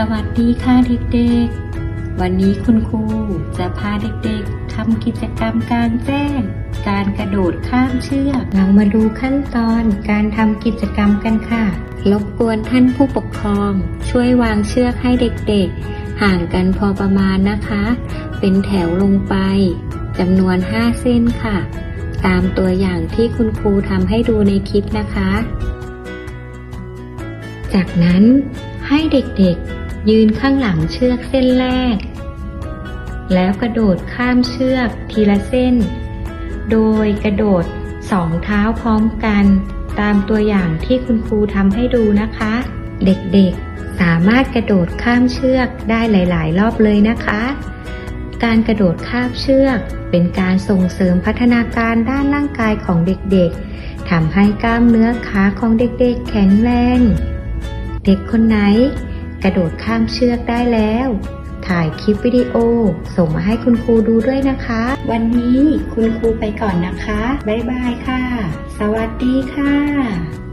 สวัสดีค่ะเด็กๆ วันนี้คุณครูจะพาเด็กๆทำกิจกรรมการแจ้ง การกระโดดข้ามเชือก เรามาดูขั้นตอนการทำกิจกรรมกันค่ะ รบกวนท่านผู้ปกครอง ช่วยวางเชือกให้เด็กๆ ห่างกันพอประมาณนะคะ เป็นแถวลงไปจำนวน 5 เส้นค่ะ ตามตัวอย่างที่คุณครูทำให้ดูในคลิปนะคะ จากนั้นให้เด็กๆ ยืนข้างหลังเชือกเส้นแรก แล้วกระโดดข้ามเชือกทีละเส้น โดยกระโดดสองเท้าพร้อมกัน ตามตัวอย่างที่คุณครูทำให้ดูนะคะ เด็กๆสามารถกระโดดข้ามเชือกได้หลาย ๆ รอบเลยนะคะ การกระโดดข้ามเชือกเป็นการส่งเสริมพัฒนาการด้านร่างกายของเด็กๆทำให้กล้ามเนื้อขาของเด็กๆแข็งแรง เด็กคนไหน ระโดดข้ามเชือกได้แล้ว ถ่ายคลิปวิดีโอ ส่งมาให้คุณครูดูด้วยนะคะ วันนี้คุณครูไปก่อนนะคะ บ๊ายบายค่ะ สวัสดีค่ะ